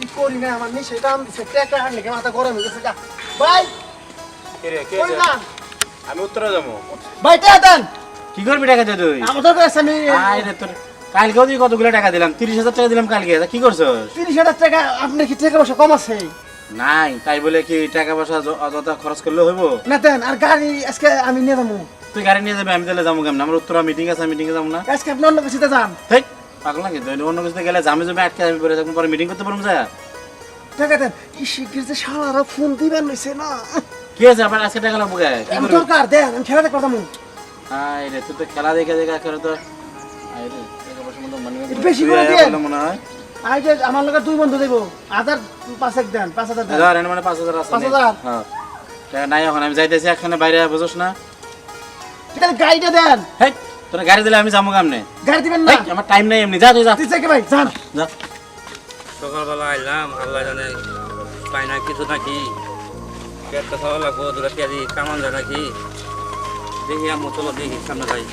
কি করি না আমার আমি দিছে টাকা আনলে কি মাথা গরম হয়ে গেছে যা। ভাই কে কে না। আমি উত্তরে যাব। ভাই টাকা দেন। কি করবি টাকা দিয়ে তুই? আমাদের কাছে আমি আয় রে তোর কালকেও তুই কতগুলো টাকা দিলাম? তিরিশ হাজার টাকা দিলাম কালকে কি করছস? তিরিশ হাজার টাকা আপনার কি টাকা পয়সা কম আছে? নাই তাই বলে কি টাকা পয়সা য- অযথা খরচ করলে হইব? না দেন আর গাড়ি আজকে আমি নিয়ে যাব। তুই গাড়ি নিয়ে যাবি আমি তাহলে যাব কেমন? আমার উত্তরা মিটিং আছে মিটিং এ যাব না। আজকে আপনি অন্য কিছুতে যান। ঠিক পাগল নাকি? অন্য কিছুতে গেলে জামে জমে আটকে আমি পরে থাকব পরে মিটিং করতে পারব যা টাকা দেন। এই শিগগির যে সারারা ফোন দিবেন নইছে না? কি আছে আবার আজকে টাকা লাগবো আমি দরকার দেন আমি খেলা দেখতে পারতাম। আয় রে তুই তো খেলা দেখে দেখে করে তো। আয় রে টাকা পয়সা মতো মানে বেশি করে দিয়ে। মনে হয়। আই যে আমার লগে দুই বন্ধু দেবো। হাজার পাঁচেক দেন পাঁচ হাজার দেন। হাজার মানে পাঁচ হাজার আছে পাঁচ। হাজার? হ্যাঁ। টাকা নাই এখন আমি যাইতেছি একখানে বাইরে বুঝোস না। আছে গাড়িটা দেন। হেই! তোরা গাড়ি দিলে আমি যাব কেমনে? গাড়ি দিবেন না। আমার টাইম নাই এমনি যা তুই যা। দিচ্ছে কি ভাই? যান। যা। সকালবেলা আইলাম আল্লাহ জানে পাই না কিছু নাকি। পেটটা খাওয়া লাগবো দুটা পেঁয়াজি কামান যায় নাকি। দেখি আমি চলো দেখি সামনে যাই।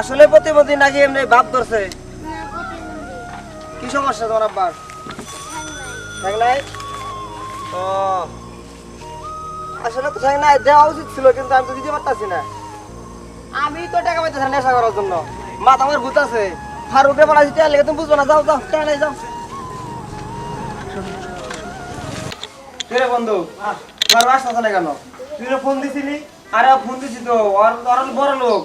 আসলে প্রতিবন্ধী নাকি এমনি ভাব ধরছে? কি সমস্যা তোমার আব্বার? নাই? আসলে তো ঠ্যাং নাই দেওয়া উচিত ছিল, কিন্তু আমি তো দিতে পারতাছি না। আমি তো টাকা পাইতেছি না নেশা করার জন্য। মাথা আমার আছে। ফারুকে বানাইছি টাকা লেগে তুমি বুঝব না, যাও যাও টাকা নাই যাও। রে বন্ধু তোমার বাস না কেন? তুই ফোন দিছিলি, আরে ফোন দিছি তো, ওর বড় লোক।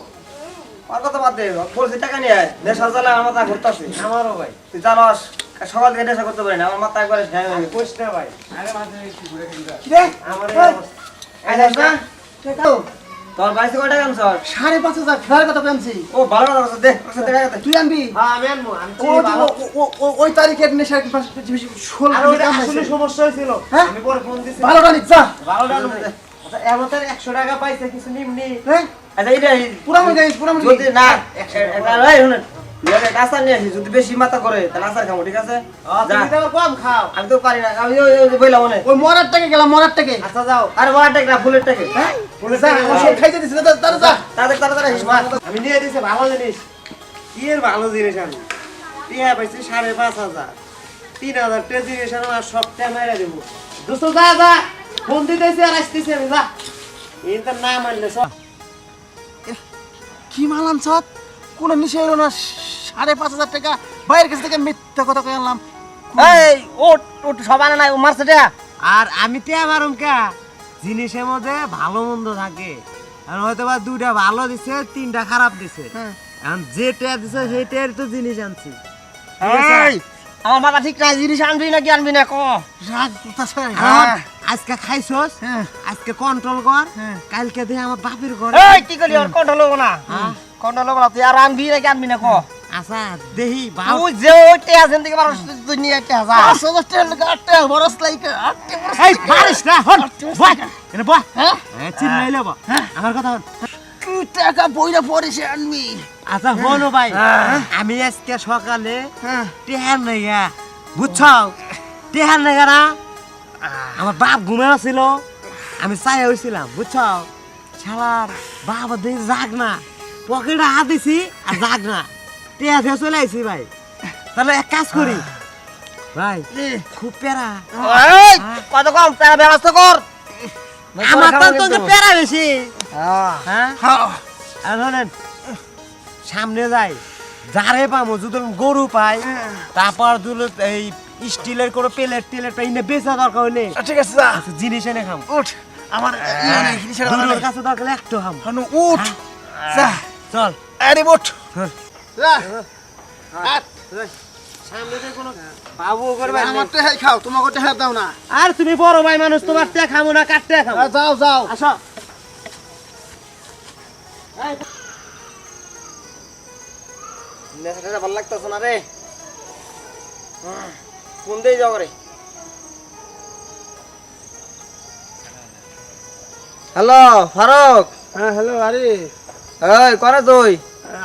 ওর কথা বাদ দে বলছি টাকা নিয়ে আয়। নেশা চালা আমার মাথা ঘুরতেছে। আমারও ভাই। তুই জানোস সকাল থেকে নেশা করতে পারি না আমার মাথা একবারে হ্যাং হয়ে গেছে। না ভাই কি রে? আমার না টাকা তোর কয় টাকা আনছ সাড়ে পাঁচ হাজার ফেরার কথা ও তুই আনবি? ওই তারিখের। সমস্যা হয়েছিল? আমি পরে ফোন দিছি। এমন একশো টাকা পাইছে কিছু নিমনি। হ্যাঁ? আচ্ছা এটা পুরামুড়ি জানিস পুরামুড়ি যদি না এটা এই শুনেন। তুই একটা আচার নিয়ে আসি যদি বেশি মাথা করে তাহলে আচার খাব ঠিক আছে। কম খাও। আমি তো পারি না আমি বইলাম মনে। ওই মরার টাকে গেলাম মরার টাকে। আচ্ছা যাও। আরে বড় টাকা না ফুলের টাকা। হ্যাঁ? যা, আমার সব খাইতে দিছিল তারা যা। তাড়াতাড়ি আসিস মা। আমি নিয়ে দিছি ভালো জিনিস। কি এর ভালো জিনিস আমি? টিয়া পাইছি সাড়ে পাঁচ হাজার। তিন হাজার टे জিনিস আর সব টাকা দেবো। দোস্ত যা যা। ফোন দিতেছি আর আসতেছি আমি যা। ইন্টার না মানলে সব কি মাল আনছত? কোনো নিশে এলো না সাড়ে পাঁচ হাজার টাকা। বাইরের কাছ থেকে মিথ্যা কথা কয়ে আনলাম। এই ওট ওট সব আনে নাই ও মারছে আর আমি টিয়া মারুম কা জিনিসের মধ্যে ভালো মন্দ থাকে। আর হয়তো বা দুইটা ভালো দিছে তিনটা খারাপ দিছে। হ্যাঁ। এখন যে টিয়া দিছে সেই টিয়ার তো জিনিস আনছি। আমার মাথা ঠিক নাই জিনিস আনবি নাকি আনবি না ক? রাগ আজকে খাইছস? হ্যাঁ। আজকে কন্ট্রোল কর। হ্যাঁ। কালকে দিয়ে আমার বাপের ঘর। এই কি করলি ওর কন্ট্রোল হব না। কন্ট্রোল হব না। তুই আর আনবি নাকি আনবি না ক? আচ্ছা দেহি তুই যে ওই টেয়া যেন থেকে পারস তুই নিয়ে একটা হাজার পাঁচ হাজার টাকা লাগে আটটা বরস লাইকে আটটা বরস এই পারিস না হন। বয়। এনে বয়। হ্যাঁ? হ্যাঁ বয়। আমার কথা হন। কি টাকা বইরা আনবি? আচ্ছা ভাই। আমি আজকে সকালে হ্যাঁ। টেহার নেগা বুঝছ টেহার নেগা না? আমার বাপ ঘুমে ছিল আমি চাই হয়েছিলাম বুঝছ শালার বাবা দেখি যাক না। পকেটে হাত দিছি আর যাক না। টেহা দিয়ে চলে আইছি ভাই। তাহলে এক কাজ করি। ভাই খুব প্যারা। কত কম তারা ব্যবস্থা কর। আমার তো প্যারা বেশি। হ্যাঁ। হ্যাঁ? শোনেন সামনে যাই যারে পামো যদি গরু পাই তারপর দুলো এই স্টিলের কোনো প্লেট টেলেট পাই না বেচা দরকার হইলে। ঠিক আছে যা। আচ্ছা, জিনিস এনে খাম। উঠ আমার জিনিসের কথা কাছে দরকার একটু খাম। হানু উঠ। যা। চল। আরে উঠ যা। সামনে যে কোনো বাবু করবে আমার টেহাই খাও তোমাকে টেহাই দাও আর তুমি বড় ভাই মানুষ তোমার তে খামো না কাটতে খামো? যাও যাও। আসো। নেশাটা ভালো লাগতেছে না রে? কোন দিয়ে যাও রে? হ্যালো ফারুক। হ্যাঁ হ্যালো আরে। এই করে তুই।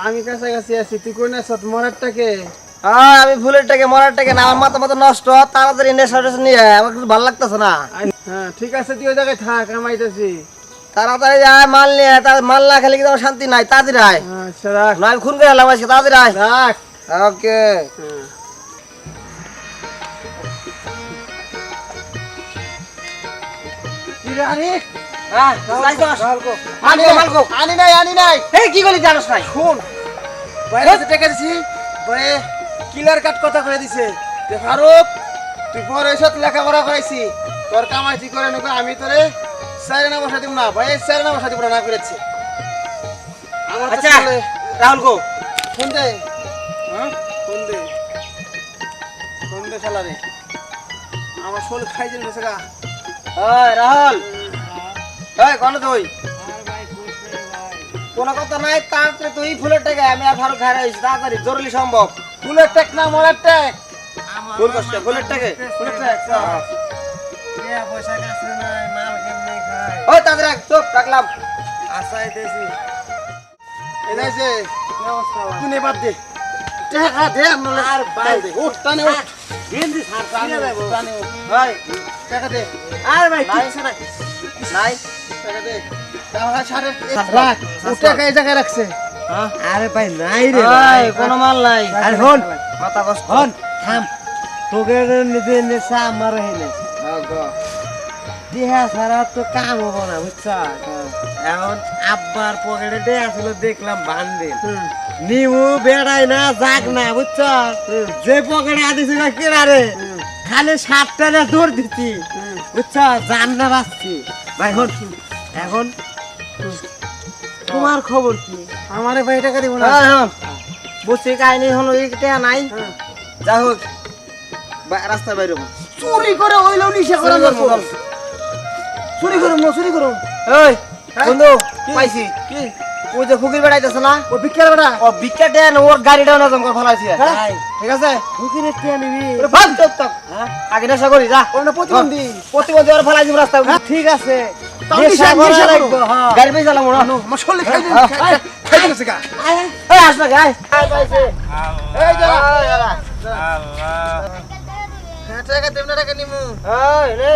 আমি কাছাকাছি আছি তুই কোন আছ মরার টাকে হ্যাঁ আমি ফুলের টাকে মরার টাকে না আমার মাথা মাথা নষ্ট তাড়াতাড়ি নেশা টেশা নিয়ে আমার কিছু ভালো লাগতেছে না। হ্যাঁ ঠিক আছে তুই ওই জায়গায় থাক আমি আইতাছি। তাড়াতাড়ি যায় মাল নিয়ে তার মাল না খেলে কিন্তু আমার শান্তি নাই তাড়াতাড়ি আয়। হ্যাঁ আচ্ছা রাখ। না খুন করে এলাম আজকে তাড়াতাড়ি আয়। রাখ। ওকে আনি। নাই আনি নাই। এই কি করলি জানোস নাই? শোন বাইরে কাছে টাকা দিছি কিলার কাট কথা কয়ে দিছে। যে ফারুক তুই এসব লেখাপড়া করাইছি। তোর কামাই ঠিক করে নেবে আমি তোরে স্যারে না বসা দিব না ভাই স্যারে না বসা দিব না করেছে। আমার আচ্ছা রাহুল গো। ফোন দে। হ্যাঁ? ফোন দে। ফোন দে শালা রে আমার শোল খাই সেটা ওই রাহুল। ওই কোন তুই কোন কথা নাই তাড়াতাড়ি তুই ফুলের টাকা আমি আর ফারুক খাই রয়েছি তাড়াতাড়ি জরুরি সম্ভব। ফুলের টেক না মরার টেক? ফুল কষ্ট ফুলের টাকা? ফুলের খায়। ওই রাখলাম। কোনে বাদ দে। টাকা দে নলে আর বাদ দে উঠ টানে উঠ। আর ভাই কিচ্ছু নাই নাই টাকা দে। টাকা ছাড়ে। রাখ ও টাকা এই জায়গায় রাখছে। আরে ভাই নাই রে ভাই। কোনো মাল নাই। আর হন। মাথা কষ্ট হন থাম। তোকে নিজে নেশা আমার হেলে দেহা ছাড়া তো কাম হব না বুঝছ? এখন আব্বার পকেটে দেয়া ছিল দেখলাম বান্ডিল নিমু বেড়াই না যাক না বুঝছ? যে পকেটে আদিছিল কেনা রে খালি সাতটা না দৌড় দিচ্ছি বুঝছ? জান না বাঁচছি। ভাই এখন তোমার খবর কি? আমারে ভাই টাকা দিব না। হ্যাঁ হ্যাঁ। বুঝছি কাহিনী হলো এইটা নাই। যা হোক রাস্তায় বাইরে। চুরি করে হইলেও নিশা করে চুরি করুম না চুরি করুম। এই হ্যাঁ? বন্ধু কি? পাইছি। কি? ওই যে ফুকির বেড়াইতেছে না ও ভিক্ষার বেটা ও ভিক্ষা দেন ওর গাড়িটাও না জঙ্গল ফেলাইছি হ্যাঁ? ঠিক আছে? বুকিরে টিয়া নিবি। ওরে ভাগ চুপ থাক। আগে নেশা করি যা। ওর না প্রতিবন্ধী। প্রতিবন্ধী ওর ফেলাই দিব রাস্তায়। ঠিক আছে। হ্যাঁ। গাড়ি পেয়ে চালাম ওরা। শরীরে খাই দিন হ্যাঁ, খাই গা। এই আস না গাই এই যা। আল্লাহ। হ্যাঁ টাকা দেব না টাকা নিমু। এই নে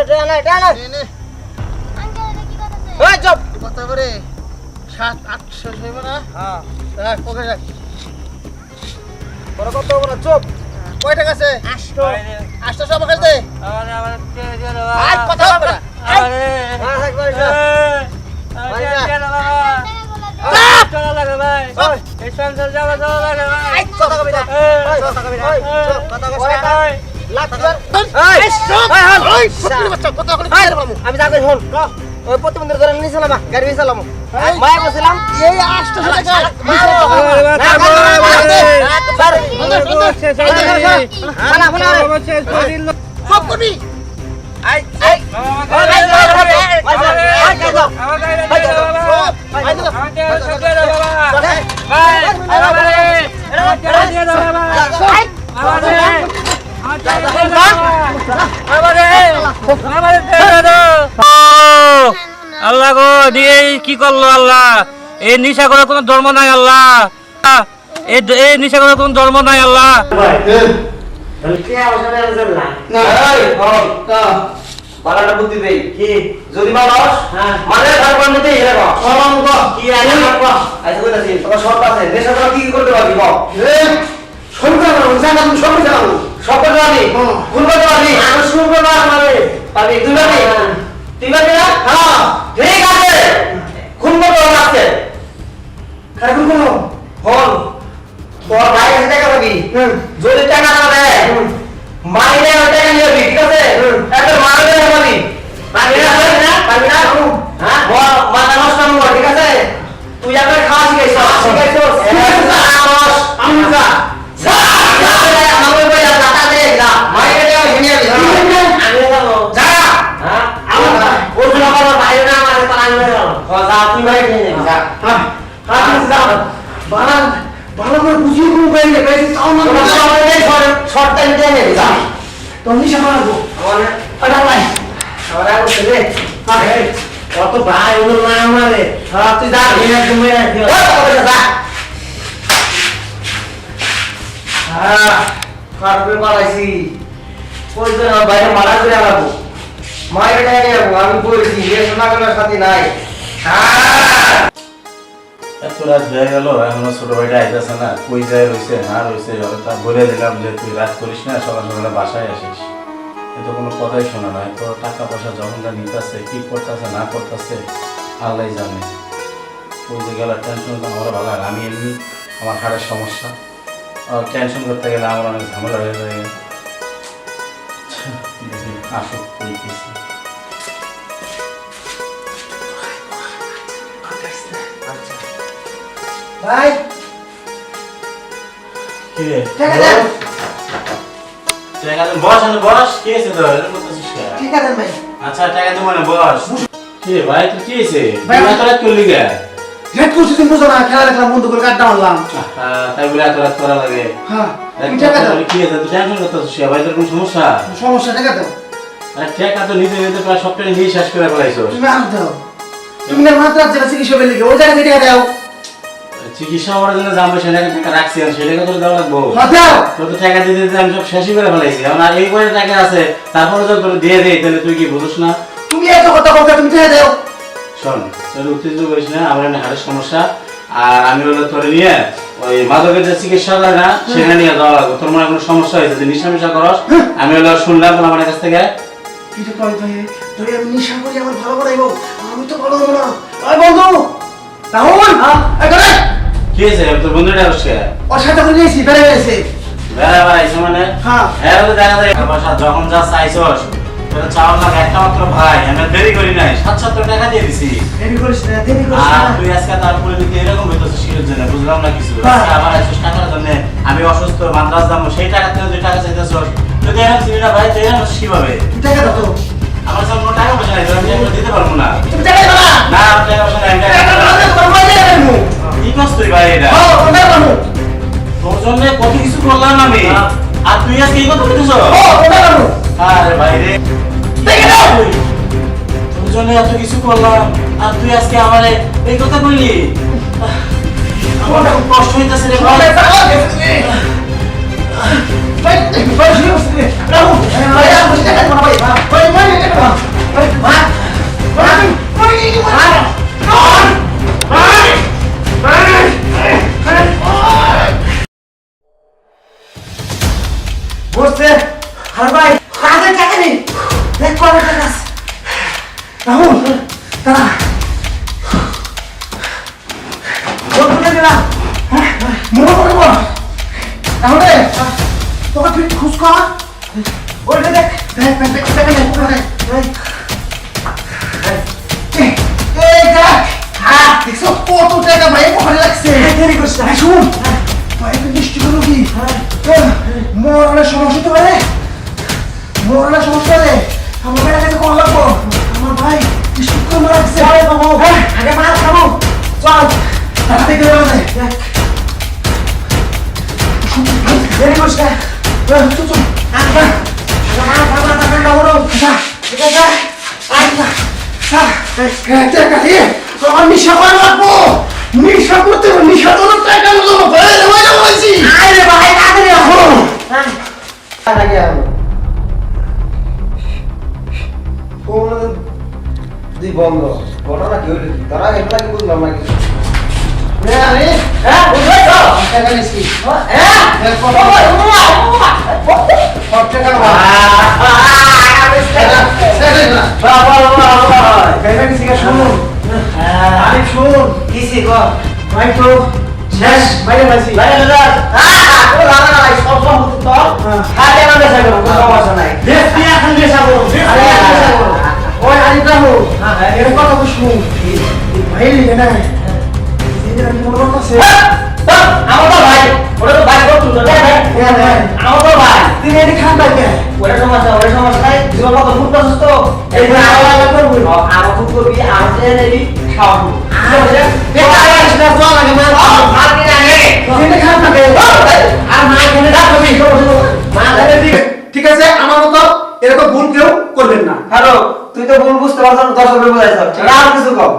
না। এই চুপ। কত করে? সাত আটশো হইব না হ্যাঁ। রাখ পকেটে রাখ। বড় কত বড় চুপ। কয় টাকা আছে? আটশো। সব কাছে দে। আমারে আমারে কে কে দাও আজ কথা বলবে না। আমারে হ্যাঁ থাক ওই, না ওই, লাগ দিবার এই এই চুপ এই, হন। ওই ফুটবল বাচ্চা কত করে এই, খেয়ে পাবো আমি যাবে হন ওই প্রতিবন্ধী ধরে নিয়েছিলাম গাড়ি চালাম এই। মায়া বসছিলাম এই আটশো টাকা হয়ে। সব করবি আই আই আমার এই, গাড়ি এই, দাও, এই, বাবা। এই, এই, এই, এই, এই, আমার গাড়ি দাও, বাবা। ভাই দিল আমাকে সব দিয়ে দাও, বাবা। ভাই, আমারে, আমাকে দিয়ে দাও, বাবা। আমারে, আমাকে দিয়ে দাও, বাবা। আমারে, আমারে দিয়ে দাও। আল্লাহ গো দিয়ে কি করল আল্লাহ? এই নিশা করে কোনো ধর্ম নাই আল্লাহ। এই এই নিশা করে কোনো ধর্ম নাই আল্লাহ। বালাটা বুদ্ধি দেই। কি? যদি মানুষ মানে ধারবার নিতে হিরে কর সরম কর কি আইনা কর আইসা কইতাছি তোর শর্ত আছে। দেশে তোরা কি কি করতে পারবি কর সরকার জানা তুমি সরকার জানো সব করতে পারবি ভুল করতে পারবি আমি শুরু করব আমারে পারবি তুই পারবি তুই পারবি না? হ্যাঁ। ঠিক আছে। খুন করতে হবে আজকে। খারাপ কোনো হন তোর ভাই কাছে টাকা পাবি। যদি টাকা না দেয় মাইনে টাকা নিয়ে যাবি ঠিক আছে একটা মারবে না পাবি পারবি না পারবি না পারবি না হ্যাঁ বল মাথা নষ্ট না কর, ঠিক আছে তুই আমার খাওয়া শিখাইছ শিখাইছ আমি যা যা যা আমার বই যা টাকা দে যা মাইনে দেওয়া ঘিরে যাবি আমি যাব যা হ্যাঁ আমার ওর জন্য আমার বাইরে না আমার তো আমি যাব যা তুই বাইরে নিয়ে যাবি যা হ্যাঁ হ্যাঁ যা বালা ভালো করে বুঝিয়ে কোনো পাই না পাইছি তাও না তোমরা সবাই মিলে শর্ট শর্ট টাইম দিয়ে নেবে যা তো নিশা মারাবো আমার আটা ভাই আমার আর উঠে দে কত ভাই হলো না আমারে তুই যা এরা তুমি রাখি ওই টাকা পয়সা যা কারবে পালাইছি বাইরে মারা করে আনাবো মায়ের টাকা যাব আমি বলেছি যে সোনা করার সাথে নাই এত রাত হয়ে গেল এখনও ছোট ভাইটা আইতেছে না কই যায় রয়েছে না রয়েছে বলে দিলাম যে তুই রাত করিস না সকাল সকালে বাসায় আসিস এ তো কোনো কথাই শোনা না। তো টাকা পয়সা যখন যা নিতেছে কি করতেছে না করতেছে আল্লাহ জানে। ওই যে গেল টেনশন তো আমার ভালো আমি এমনি আমার হাড়ের সমস্যা। আর টেনশন করতে গেলে আমার অনেক ঝামেলা হয়ে যায়। দেখি আসুক কই কিছু ভাই! কি রে? টাকা দেন। বস আমি বস কি আছে তো এরকম করতেছিস কেন? ঠিক ভাই। আচ্ছা টাকা দেবো না বস। কি ভাই তুই কি হয়েছে? ভাই, এত রাত করলি কে? রেড করছি তুমি বুঝো না খেলা দেখলাম বন্ধু করে কাটটা মারলাম। তাই বলে এত রাত করা লাগে? হ্যাঁ দেখ, তুমি টাকা দাও। কি আছে তুই টেনশন করতেছিস ভাই তোর কোনো সমস্যা? সমস্যা টাকা দাও। আরে টাকা তো প্রায় সবটা নিয়ে শেষ করে ফেলাইছো তুমি আর দাও। তুমি না মাত্র যেটা চিকিৎসা পেলে ওই টাকা দাও। চিকিৎসা করার জন্য জানব সেটা টাকা রাখছি সেটাকে তোর দেওয়া লাগবো। হ্যাঁ তোর তো টাকা দিতে দিতে আমি সব শেষই করে ফেলাইছি। এখন আর এই টাকা আছে তারপরে যদি তোর দিয়ে দেই তাহলে তুই কি বুঝিস না? তুমি এত কথা বলতে তুমি টাকা দাও। শোন তোর উত্তেজিত করিস না আমার হাড়ের সমস্যা। আর আমি হলো তোর নিয়ে ওই মাদকের যে চিকিৎসা করে না সেখানে নিয়ে যাওয়া লাগবে। তোর মনে কোনো সমস্যা হয়েছে? যে নিশা মিশা করস আমি হলো শুনলাম আমার কাছ থেকে। কিছু কয় তুই আমি নিশা করি আমার ভালো আমি তো ভালো হব না। ওই বন্ধু! রাহুল! এখানে কি হয়েছে তোর বন্ধুটা আসছে? ওর সাথে করে নিয়েছি বেড়ে গেছে। বেড়া বেড়াইছে মানে? হ্যাঁ। হ্যাঁ দেখা যায় টাকা যখন যা চাইছস তোর চাওয়ার লাগে একটা মাত্র ভাই আমি দেরি করি নাই সাত সাত টাকা দিয়ে দিছি। দেরি করিস না দেরি করিস না। তুই আজকে তারপরে দিকে এরকম হইতেছে শিখের জন্য? বুঝলাম না কিছু। হ্যাঁ। আজকে টাকার জন্য আমি অসুস্থ মাদ্রাস সেই টাকা থেকে টাকা চাইতেছস যদি এরকম ভাই তুই এরকম কীভাবে? টাকা দাও তো। আমার কোনো টাকা পয়সা নাই আমি দিতে পারব না। তুমি টাকা দাও না। না টাকা পয়সা নাই তোমার তুই ভাই এটা ও ওটা দাও তোর জন্য কত কিছু করলাম আমি আর তুই আজকে এই কথা বলতেছ ও ওটা দাও আরে ভাই রে টাকা দাও তোর জন্য এত কিছু করলাম আর তুই আজকে আমারে এই কথা বললি আমার খুব কষ্ট হইতেছে রে ভাই ভাই ভাই ভাই রাহুল ভাই আমি টাকা দাও ভাই ভাই ভাই টাকা দাও ভাই ভাই ভাই ভাই ভাই বসতে। আর ভাই কাজে টাকা নেই। দেখ কবে কাজ রাহুল তারা হ্যাঁ, তোকে তুই খুশ কর। ওই দেখ। দেখ দেখ দেখ দেখ দেখ দেখ এই দেখ। হ্যাঁ দেখছ কত কিসি গো ভাই তো শেষ বাইরে বাসি ভাই দাদা আ তো দাদা না সব সব হতো তো আগে না দেখা করো কোনো সমস্যা নাই দেখ তুই এখন নেশা করো আরে এখন নেশা করো ওই আরে ব্রাহ্মণ এর কথা তো শুনুন ভাই লিখে না মনে আমার তো ভাই ওটা তো ভাই করতো তো আমার তো ভাই তুই এটি খান পাইবে ওটা সমস্যা ওটা সমস্যা নাই জীবন কত পাচ্ছিস তো এই আমার করবি আমার ঠিক আছে। আমার মতো এরকম ভুল কেউ করবেন না। হ্যালো তুই তো ভুল বুঝতে পারছ না দর্শকের বুঝাইছ আর কিছু কম।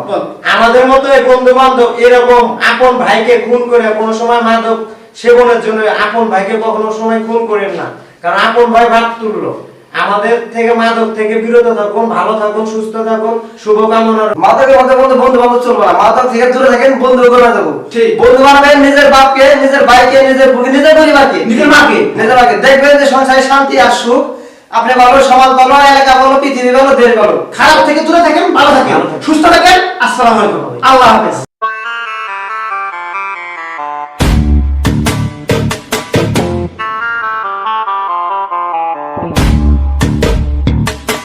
আমাদের মতো এই বন্ধু বান্ধব এরকম আপন ভাইকে খুন করে কোনো সময় মাদক সেবনের জন্য আপন ভাইকে কখনো সময় খুন করেন না। কারণ আপন ভাই ভাত তুললো। আমাদের থেকে মাদক থেকে বিরত থাকুন ভালো থাকুন সুস্থ থাকুন শুভকামনা। মাদকের মধ্যে বন্ধু বন্ধু বান্ধব চলবো না। মাদক থেকে দূরে থাকেন বন্ধু করে যাব। ঠিক। বন্ধু বানাবেন নিজের বাপকে নিজের ভাইকে নিজের বুকে নিজের পরিবারকে। নিজের মাকে। নিজের মাকে। দেখবেন যে সংসারে শান্তি আর সুখ। আপনি ভালো সমাজ ভালো এলাকা ভালো পৃথিবী ভালো দেশ ভালো। খারাপ থেকে দূরে থাকেন। ভালো থাকেন। সুস্থ থাকেন। আসসালামু আলাইকুম। আল্লাহ হাফেজ।